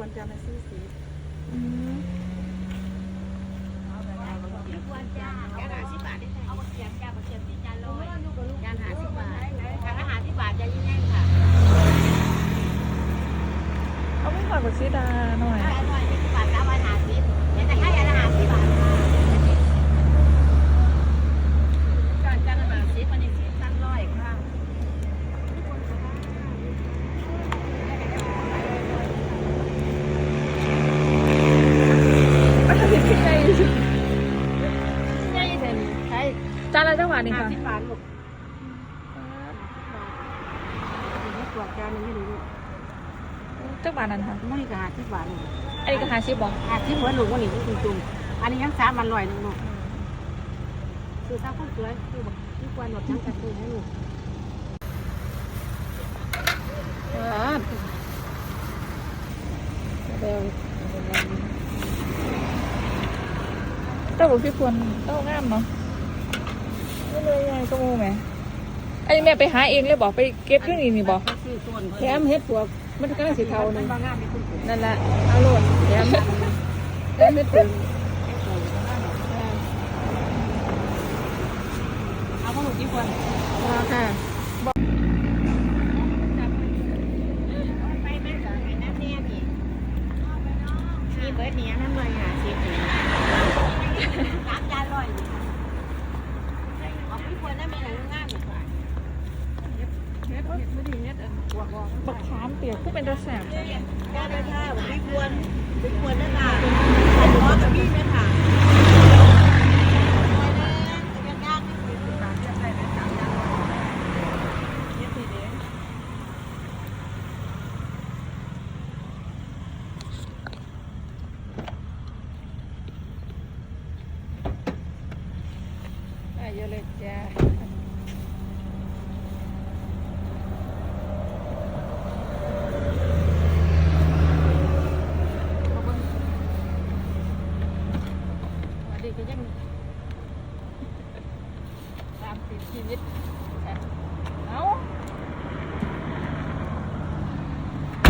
ควรจะมาซื้อสีอืมควรจ้าแกหาสิบบาทได้เอามาเขียนจ้ามาเขียนที่จานร้อยจานหาสิ จานละจังหวะนี่ห้าค่ะ สิบบาทลูกนี่ตัวแกนี่ไม่รู้จังหวะนั้นค่ะไม่กหาที่บาทเลยอันนี้ก็หาซิบบอกหาที่หัวหนูวันนี้จุ่มๆอันนี้ยังสามมันลอยหนึ่งลูกคือถ้าคนสวยคือบอกที่ควรหมดทั้งกระตุ้นให้ลูกเร็วเต้าบอกพี่ควรเต้างามเนาะ ไม่เลยไงก็มูไหมอันนี้แม่ไปหาเองเลยบอกไปเก็บเรื่องนี้นี่บอกแถมเฮ็ดปวกมันก็สีเทามันึนนั่นแหละเอาโหลดแถมแถมเฮ็ดปวกเอาพ่อหนูที่ควรมาค่ะไปแม่ก่อนไปน้ำเนี่ยนี่นี่เบิร์ดเนี้ยน้ำเลยหาสิบสามจานร้อยเอาพี่ควรได้มีหนังงามอีกว่า เฮ็ดเฮ็ดไม่ดีเฮ็ดอัน บักขามเปียกผู้เป็นตาแสบได้ได้ค่ะพี่ควรพี่ควรนั่นน่ะขอกับพี่นั่นค่ะยังยากที่สุดตามเฮ็ดได้ไหมสามอย่างเฮ็ดดีเด้อะเยอะเลยจ้า ก็ยังตามติดชีวิต